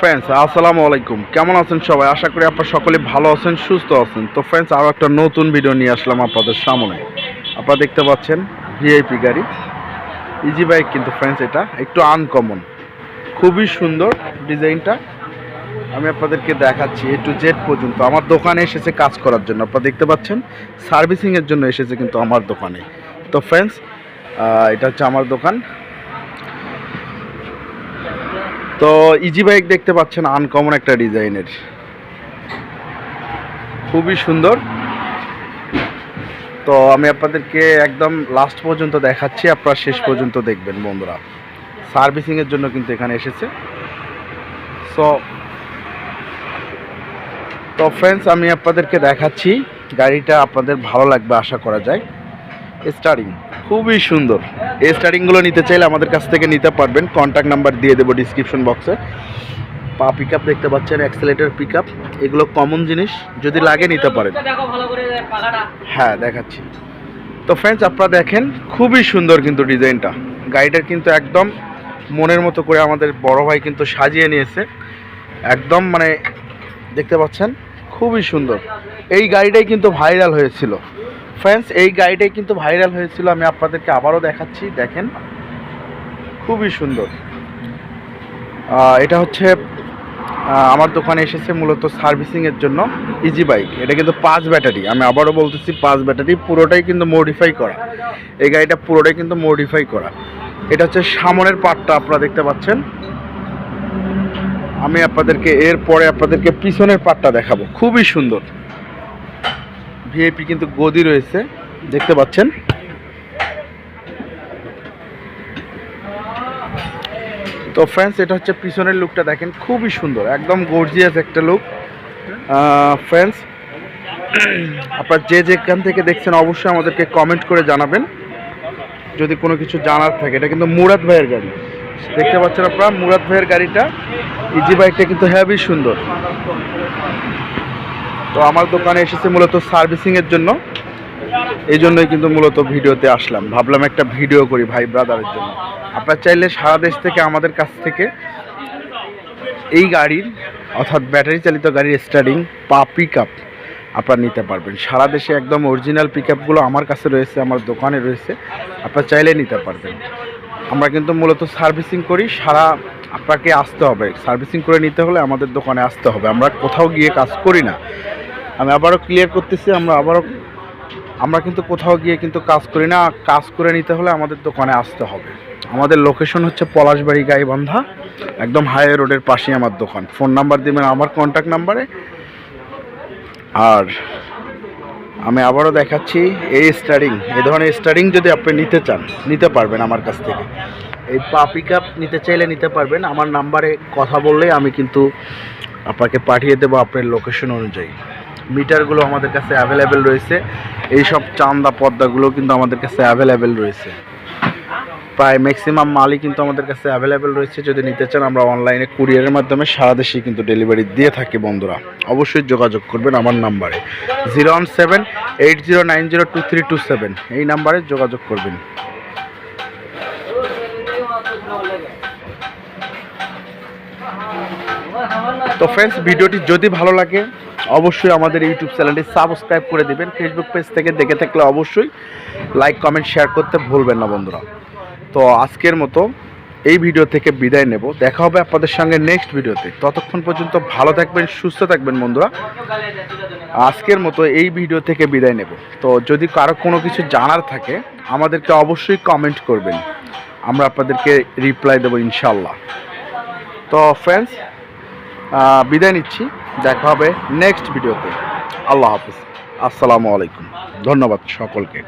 Friends আসসালামু আলাইকুম। কেমন আছেন সবাই? আশা করি আপনারা সকলে ভালো আছেন, সুস্থ আছেন। তো ফ্রেন্ডস আরও একটা নতুন ভিডিও নিয়ে আসলাম আপনাদের সামনে। আপনারা দেখতে পাচ্ছেন ভিআইপি গাড়ি। ইজি বাইক কিন্তু ফ্রেন্ডস এটা। একটু আনকমন খুবই সুন্দর ডিজাইনটা। আমি আপনাদেরকে দেখাচ্ছি এ টু জেড পর্যন্ত। আমার দোকানে এসেছে কাজ করার জন্য। আপনারা দেখতে পাচ্ছেন সার্ভিসিংয়ের জন্য এসেছে কিন্তু আমার দোকানে। তো ফ্রেন্ডস এটা হচ্ছে আমার দোকান। তো ইজি বাইক দেখতে পাচ্ছেন আনকমন একটা ডিজাইনের। খুবই সুন্দর। তো আমি আপনাদেরকে একদম লাস্ট পর্যন্ত দেখাচ্ছি, আপনারা শেষ পর্যন্ত দেখবেন বন্ধুরা। সার্ভিসিংয়ের জন্য কিন্তু এখানে এসেছে। সো তো ফ্রেন্ডস আমি আপনাদেরকে দেখাচ্ছি, গাড়িটা আপনাদের ভালো লাগবে, আশা করা যায়। স্টারিং খুবই সুন্দর। এই স্টারিংগুলো নিতে চাইলে আমাদের কাছ থেকে নিতে পারবেন। কন্ট্যাক্ট নাম্বার দিয়ে দেবো ডিসক্রিপশন বক্সে পা পিক দেখতে পাচ্ছেন অ্যাক্সেলেটার পিক এগুলো কমন জিনিস, যদি লাগে নিতে পারেন। হ্যাঁ দেখাচ্ছি। তো ফ্রেন্ডস আপনারা দেখেন, খুবই সুন্দর কিন্তু ডিজাইনটা। গাড়িটার কিন্তু একদম মনের মতো করে আমাদের বড় ভাই কিন্তু সাজিয়ে নিয়েছে। একদম মানে দেখতে পাচ্ছেন, খুবই সুন্দর। এই গাড়িটাই কিন্তু ভাইরাল হয়েছিল। ফ্রেন্ডস এই গাড়িটাই কিন্তু ভাইরাল হয়েছিল, আমি আপনাদেরকে আবারও দেখাচ্ছি, দেখেন। খুবই সুন্দর। এটা হচ্ছে আমার দোকানে এসেছে মূলত সার্ভিসিংয়ের জন্য ইজি বাইক এটা কিন্তু পাঁচ ব্যাটারি, আমি আবারও বলতেছি পাঁচ ব্যাটারি, পুরোটাই কিন্তু মডিফাই করা। এই গাড়িটা পুরোটাই কিন্তু মডিফাই করা। এটা হচ্ছে সামনের পার্টটা আপনারা দেখতে পাচ্ছেন। আমি আপনাদেরকে এর পরে আপনাদেরকে পিছনের পার্টটা দেখাবো। খুবই সুন্দর। ভিআইপি কিন্তু গদি রয়েছে, দেখতে পাচ্ছেন। তো ফ্রেন্ডস এটা হচ্ছে পিছনের লুকটা দেখেন, খুবই সুন্দর, একদম গর্জিয়াস একটা লুক ফ্রেন্ডস আপনার যে যেখান থেকে দেখছেন, অবশ্যই আমাদেরকে কমেন্ট করে জানাবেন। যদি কোনো কিছু জানার থাকে, এটা কিন্তু মুরাদ ভাইয়ের গাড়ি। দেখতে পাচ্ছেন আপনারা, মুরাদ ভাইয়ের গাড়িটা ইজি বাইকটা কিন্তু হেভি সুন্দর। তো আমার দোকানে এসেছে মূলত সার্ভিসিংয়ের জন্য। এই জন্যই কিন্তু মূলত ভিডিওতে আসলাম। ভাবলাম একটা ভিডিও করি ভাই ব্রাদারের জন্য। আপনারা চাইলে সারা দেশ থেকে আমাদের কাছ থেকে এই গাড়ির, অর্থাৎ ব্যাটারি চালিত গাড়ির স্টার্টিং পা পিক আপ আপনারা নিতে পারবেন। সারা দেশে একদম অরিজিনাল পিক আপগুলো আমার কাছে রয়েছে, আমার দোকানে রয়েছে। আপনারা চাইলে নিতে পারবেন। আমরা কিন্তু মূলত সার্ভিসিং করি, সারা আপনাকে আসতে হবে। সার্ভিসিং করে নিতে হলে আমাদের দোকানে আসতে হবে। আমরা কোথাও গিয়ে কাজ করি না। আমি আবারও ক্লিয়ার করতেছি, আমরা আবারও, আমরা কিন্তু কোথাও গিয়ে কিন্তু কাজ করি না। কাজ করে নিতে হলে আমাদের দোকানে আসতে হবে। আমাদের লোকেশন হচ্ছে পলাশবাড়ি গাইবান্ধা, একদম হাইওয়ে রোডের পাশেই আমার দোকান। ফোন নাম্বার দিবেন, আমার কন্ট্যাক্ট নাম্বারে আর আমি আবারও দেখাচ্ছি, এই স্টারিং এ ধরনের স্টারিং যদি আপনি নিতে চান, নিতে পারবেন আমার কাছ থেকে। এই পা পিক নিতে চাইলে নিতে পারবেন, আমার নাম্বারে কথা বললে আমি কিন্তু আপনাকে পাঠিয়ে দেবো আপনার লোকেশন অনুযায়ী। মিটারগুলো আমাদের কাছে অ্যাভেলেবেল রয়েছে। এই সব চান্দা পর্দাগুলো কিন্তু আমাদের কাছে অ্যাভেলেবেল রয়েছে। প্রায় ম্যাক্সিমাম মালই কিন্তু আমাদের কাছে অ্যাভেলেবেল রয়েছে। যদি নিতে চান আমরা অনলাইনে কুরিয়ারের মাধ্যমে সারা দেশে কিন্তু ডেলিভারি দিয়ে থাকি বন্ধুরা। অবশ্যই যোগাযোগ করবেন আমার নাম্বারে। Zero one seven eight zero nine zero two three two seven এই নাম্বারে যোগাযোগ করবেন। তো ফ্রেন্ডস ভিডিওটি যদি ভালো লাগে, অবশ্যই আমাদের ইউটিউব চ্যানেলটি সাবস্ক্রাইব করে দিবেন। ফেসবুক পেজ থেকে দেখে থাকলে অবশ্যই লাইক কমেন্ট শেয়ার করতে ভুলবেন না বন্ধুরা। তো আজকের মতো এই ভিডিও থেকে বিদায় নেব। দেখা হবে আপনাদের সঙ্গে নেক্সট ভিডিওতে ততক্ষণ পর্যন্ত ভালো থাকবেন, সুস্থ থাকবেন বন্ধুরা। আজকের মতো এই ভিডিও থেকে বিদায় নেব। তো যদি কারও কোনো কিছু জানার থাকে, আমাদেরকে অবশ্যই কমেন্ট করবেন। আমরা আপনাদেরকে রিপ্লাই দেবো ইনশাল্লাহ তো ফ্রেন্ডস বিদায় নিচ্ছি। দেখা হবে নেক্সট ভিডিওতে আল্লাহ হাফিজ। আসসালামু আলাইকুম। ধন্যবাদ সকলকে।